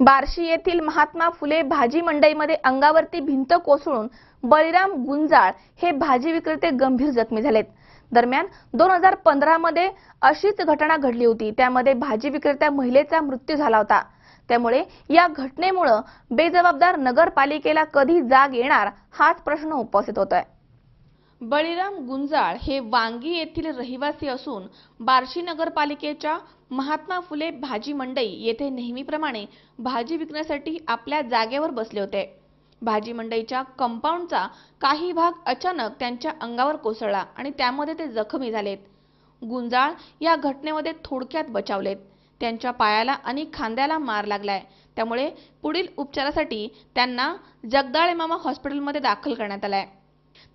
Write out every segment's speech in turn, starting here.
बार्शी येथील महात्मा फुले भाजी मंडईमध्ये अंगावरती भिंत कोसळून बळीराम गुंजाळ हे भाजी विक्रेते गंभीर जखमी झालेत. दरम्यान दोन हजार पंधरा मध्ये अशीच घटना घडली होती. त्यामध्ये भाजी विक्रेत्या महिलेचा मृत्यू झाला होता. त्यामुळे या घटनेमुळं बेजबाबदार नगरपालिकेला कधी जाग येणार हाच प्रश्न उपस्थित होतोय. बळीराम गुंजाळ हे वांगी येथील रहिवासी असून बार्शी नगरपालिकेच्या महात्मा फुले भाजी मंडई येथे नेहमीप्रमाणे भाजी विकण्यासाठी आपल्या जागेवर बसले होते. भाजी मंडईच्या कंपाऊंडचा काही भाग अचानक त्यांच्या अंगावर कोसळला आणि त्यामध्ये ते जखमी झालेत. गुंजाळ या घटनेमध्ये थोडक्यात बचावलेत. त्यांच्या पायाला आणि खांद्याला मार लागलाय. त्यामुळे पुढील उपचारासाठी त्यांना जगदाळे मामा हॉस्पिटलमध्ये दाखल करण्यात आलाय.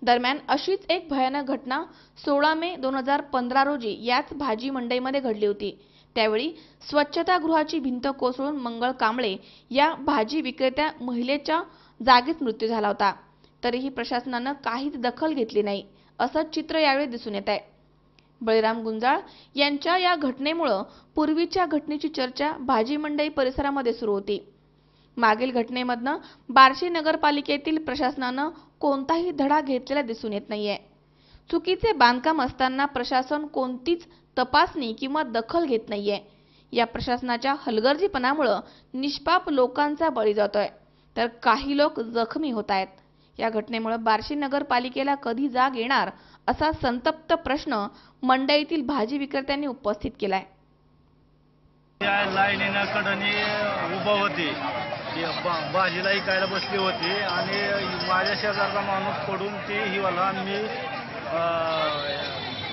दरम्यान अशीच एक भयानक घटना सोळा मे दोन हजार पंधरा रोजी याच भाजी मंडईमध्ये घडली होती. त्यावेळी स्वच्छतागृहाची भिंत कोसळून मंगळ कांबळे या भाजी विक्रेत्या महिलेच्या जागीच मृत्यू झाला होता. तरीही प्रशासनानं काहीच दखल घेतली नाही असं चित्र यावेळी दिसून येत आहे. बळीराम गुंजाळ यांच्या या घटनेमुळं पूर्वीच्या घटनेची चर्चा भाजी मंडई परिसरामध्ये सुरू होती. मागील घटनेमधनं बार्शी नगरपालिकेतील प्रशासनानं कोणताही धडा घेतलेला दिसून येत नाहीये. चुकीचे बांधकाम असताना प्रशासन कोणतीच तपासणी किंवा दखल घेत नाहीये. या प्रशासनाच्या हलगर्जीपणामुळं निष्पाप लोकांचा बळी जातोय. तर काही लोक जखमी होत आहेत. या घटनेमुळे बार्शी नगरपालिकेला कधी जाग येणार असा संतप्त प्रश्न मंडईतील भाजी विक्रेत्यांनी उपस्थित केलाय. लाईन येण्याकडे उभं होती. भाजीला ऐकायला बसली होती आणि माझ्या शेजारचा माणूस पडून ती हिवाला मी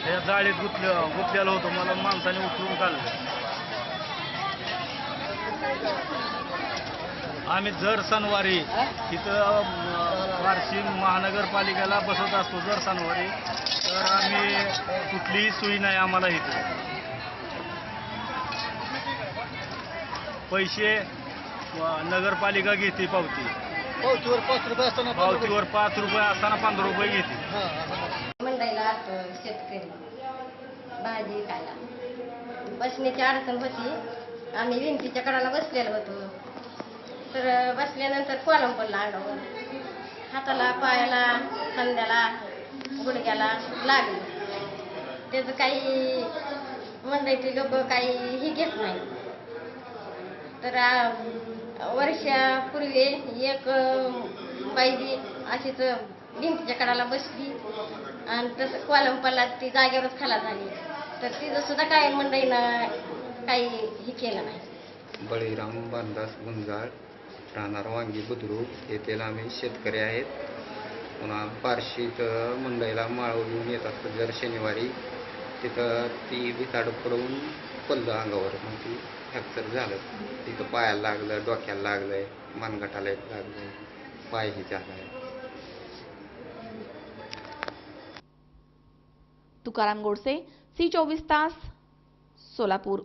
या जाळीत गुतले गुतलेलं होतो. मला माणसाने उचलून काढलं. आम्ही जर सणवारी तिथं वार्षिक महानगरपालिकेला बसत असतो जर सणवारी तर आम्ही कुठलीही सोयी नाही आम्हाला इथं. पैसे नगरपालिका घेते पावती. पावतीवर पाच रुपये असताना. पावतीवर पाच रुपये असताना पंधरा रुपये घेते. मंडईला असतो शेतकरी. भाजी खायला. बसण्याची अडचण होती. आम्ही भिंतीच्या कडाला बसलेलो होतो. तर बसल्यानंतर कॉलम पडला अंगावर हाताला पायाला खांद्याला गुडघ्याला लागलं. त्याचं काही मंडईचे गप्प काही ही घेत नाही. तर वर्षापूर्वी एक बाईजी अशीच भिंतीच्या कडाला बसली. आणि तसं कॉलम पडला ती जागेवरच खाला झाली. तर तिथं सुद्धा काय मंडईनं काही हे केलं नाही. बळीराम बांधास गुंजाळ राहणार वांगी बुद्रुक येथील आम्ही शेतकरी आहेत. पुन्हा बार्शीत मंडईला माळव घेऊन येत असतात दर शनिवारी. तिथं ती भिताड पडून पडलं अंगावर. मग ती फ्रॅक्चर झालं. तिथं पायाला लागलं डोक्याला लागलंय मानगटाला एक लागलंय पायही झालाय. तुकाराम गोडसे सी चोवीस तास सोलापूर.